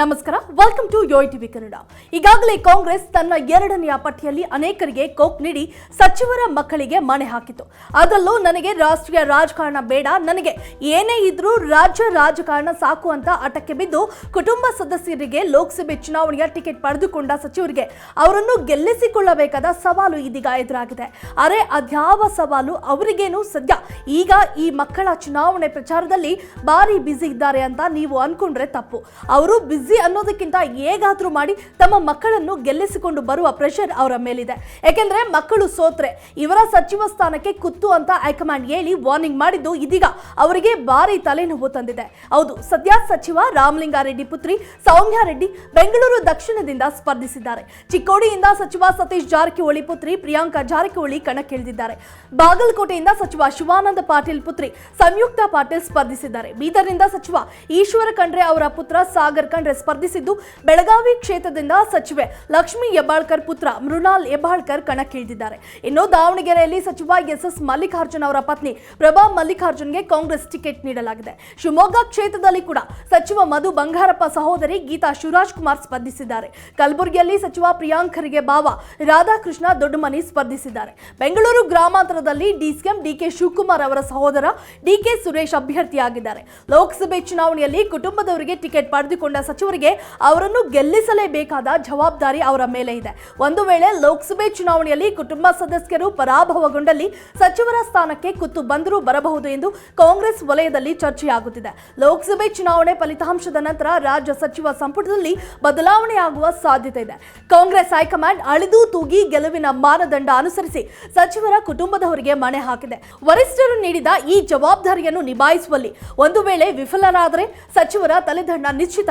ನಮಸ್ಕಾರ welcome to Yoyo TV Kannada. ಈಗಾಗಲೇ ಕಾಂಗ್ರೆಸ್ ತನ್ನ ಎರಡನೆಯ ಪಟ್ಟಿಯಲ್ಲಿ ಅನೇಕರಿಗೆ ಕೋಕ್ ನೀಡಿ ಸಚಿವರ ಮಕ್ಕಳಿಗೆ ಮಣೆ ಹಾಕಿತು ಅದರಲ್ಲೂ ನನಗೆ ರಾಷ್ಟ್ರೀಯ ರಾಜಕಾರಣ ಬೇಡ, ನನಗೆ ಏನೇ ಇದ್ರೂ ರಾಜ್ಯ ರಾಜಕಾರಣ ಸಾಕು ಅಂತ ಆಟಕ್ಕೆ ಬಿದ್ದು ಕುಟುಂಬ ಸದಸ್ಯರಿಗೆ ಲೋಕಸಭೆ ಚುನಾವಣೆಯ ಟಿಕೆಟ್ ಪಡೆದುಕೊಂಡ ಸಚಿವರಿಗೆ ಅವರನ್ನು ಗೆಲ್ಲಿಸಿಕೊಳ್ಳಬೇಕಾದ ಸವಾಲು ಇದೀಗ ಎದುರಾಗಿದೆ. ಅರೆ, ಅದ್ಯಾವ ಸವಾಲು? ಅವರಿಗೇನು ಸದ್ಯ? ಈಗ ಈ ಮಕ್ಕಳ ಚುನಾವಣೆ ಪ್ರಚಾರದಲ್ಲಿ ಭಾರಿ ಬ್ಯುಸಿ ಇದ್ದಾರೆ ಅಂತ ನೀವು ಅನ್ಕೊಂಡ್ರೆ ತಪ್ಪು. ಅವರು ಬ್ಯುಸಿ ಅನ್ನೋದಕ್ಕಿಂತ ಹೇಗಾದ್ರೂ ಮಾಡಿ ತಮ್ಮ ಮಕ್ಕಳನ್ನು ಗೆಲ್ಲಿಸಿಕೊಂಡು ಬರುವ ಪ್ರೆಷರ್ ಅವರ ಮೇಲಿದೆ. ಯಾಕೆಂದ್ರೆ ಮಕ್ಕಳು ಸೋತ್ರೆ, ಇವರ ಸಚಿವ ಸ್ಥಾನಕ್ಕೆ ಕುತ್ತು ಅಂತ ಹೈಕಮಾಂಡ್ ಹೇಳಿ ವಾರ್ನಿಂಗ್ ಮಾಡಿದ್ದು ಇದೀಗ ಅವರಿಗೆ ಭಾರಿ ತಲೆನೋವು ತಂದಿದೆ. ಹೌದು, ಸದ್ಯ ಸಚಿವ ರಾಮಲಿಂಗಾರೆಡ್ಡಿ ಪುತ್ರಿ ಸೌಮ್ಯ ರೆಡ್ಡಿ ಬೆಂಗಳೂರು ದಕ್ಷಿಣದಿಂದ ಸ್ಪರ್ಧಿಸಿದ್ದಾರೆ. ಚಿಕ್ಕೋಡಿಯಿಂದ ಸಚಿವ ಸತೀಶ್ ಜಾರಕಿಹೊಳಿ ಪುತ್ರಿ ಪ್ರಿಯಾಂಕಾ ಜಾರಕಿಹೊಳಿ ಕಣಕ್ಕಿಳಿದಿದ್ದಾರೆ. ಬಾಗಲಕೋಟೆಯಿಂದ ಸಚಿವ ಶಿವಾನಂದ ಪಾಟೀಲ್ ಪುತ್ರಿ ಸಂಯುಕ್ತ ಪಾಟೀಲ್ ಸ್ಪರ್ಧಿಸಿದ್ದಾರೆ. ಬೀದರ್ನಿಂದ ಸಚಿವ ಈಶ್ವರ ಖಂಡ್ರೆ ಅವರ ಪುತ್ರ ಸಾಗರ್ ಖಂಡ್ರೆ ಸ್ಪರ್ಧಿಸಿದ್ದು ಬೆಳಗಾವಿ ಕ್ಷೇತ್ರದಿಂದ ಸಚಿವೆ ಲಕ್ಷ್ಮೀ ಹೆಬ್ಬಾಳ್ಕರ್ ಪುತ್ರ ಮೃಣಾಲ್ ಹೆಬ್ಬಾಳ್ಕರ್ ಕಣಕ್ಕಿಳಿದಿದ್ದಾರೆ. ಇನ್ನು ದಾವಣಗೆರೆಯಲ್ಲಿ ಸಚಿವ ಎಸ್ ಎಸ್ ಮಲ್ಲಿಕಾರ್ಜುನ್ ಅವರ ಪತ್ನಿ ಪ್ರಭಾ ಮಲ್ಲಿಕಾರ್ಜುನ್ಗೆ ಕಾಂಗ್ರೆಸ್ ಟಿಕೆಟ್ ನೀಡಲಾಗಿದೆ. ಶಿವಮೊಗ್ಗ ಕ್ಷೇತ್ರದಲ್ಲಿ ಕೂಡ ಸಚಿವ ಮಧು ಬಂಗಾರಪ್ಪ ಸಹೋದರಿ ಗೀತಾ ಶಿವರಾಜ್ ಕುಮಾರ್ ಸ್ಪರ್ಧಿಸಿದ್ದಾರೆ. ಕಲಬುರಗಿಯಲ್ಲಿ ಸಚಿವ ಪ್ರಿಯಾಂಕರಿಗೆ ಬಾವ ರಾಧಾಕೃಷ್ಣ ದೊಡ್ಡಮನಿ ಸ್ಪರ್ಧಿಸಿದ್ದಾರೆ. ಬೆಂಗಳೂರು ಗ್ರಾಮಾಂತರದಲ್ಲಿ ಡಿಸಿಎಂ ಡಿಕೆ ಶಿವಕುಮಾರ್ ಅವರ ಸಹೋದರ ಡಿಕೆ ಸುರೇಶ್ ಅಭ್ಯರ್ಥಿಯಾಗಿದ್ದಾರೆ. ಲೋಕಸಭೆ ಚುನಾವಣೆಯಲ್ಲಿ ಕುಟುಂಬದವರಿಗೆ ಟಿಕೆಟ್ ಪಡೆದುಕೊಂಡ ಸಚಿವರಿಗೆ ಅವರನ್ನು ಗೆಲ್ಲಿಸಲೇಬೇಕಾದ ಜವಾಬ್ದಾರಿ ಅವರ ಮೇಲೆ ಇದೆ. ಒಂದು ವೇಳೆ ಲೋಕಸಭೆ ಚುನಾವಣೆಯಲ್ಲಿ ಕುಟುಂಬ ಸದಸ್ಯರು ಪರಾಭವಗೊಂಡಲ್ಲಿ ಸಚಿವರ ಸ್ಥಾನಕ್ಕೆ ಕುತ್ತು ಬಂದರೂ ಬರಬಹುದು ಎಂದು ಕಾಂಗ್ರೆಸ್ ವಲಯದಲ್ಲಿ ಚರ್ಚೆಯಾಗುತ್ತಿದೆ. ಲೋಕಸಭೆ ಚುನಾವಣೆ ಫಲಿತಾಂಶದ ನಂತರ ರಾಜ್ಯ ಸಚಿವ ಸಂಪುಟದಲ್ಲಿ ಬದಲಾವಣೆಯಾಗುವ ಸಾಧ್ಯತೆ ಇದೆ. ಕಾಂಗ್ರೆಸ್ ಹೈಕಮಾಂಡ್ ಅಳಿದು ತೂಗಿ ಗೆಲುವಿನ ಮಾನದಂಡ ಅನುಸರಿಸಿ ಸಚಿವರ ಕುಟುಂಬದವರಿಗೆ ಮಣೆ ಹಾಕಿದೆ. ವರಿಷ್ಠರು ನೀಡಿದ ಈ ಜವಾಬ್ದಾರಿಯನ್ನು ನಿಭಾಯಿಸುವಲ್ಲಿ ಒಂದು ವೇಳೆ ವಿಫಲರಾದರೆ ಸಚಿವರ ತಲೆದಂಡ ನಿಶ್ಚಿತ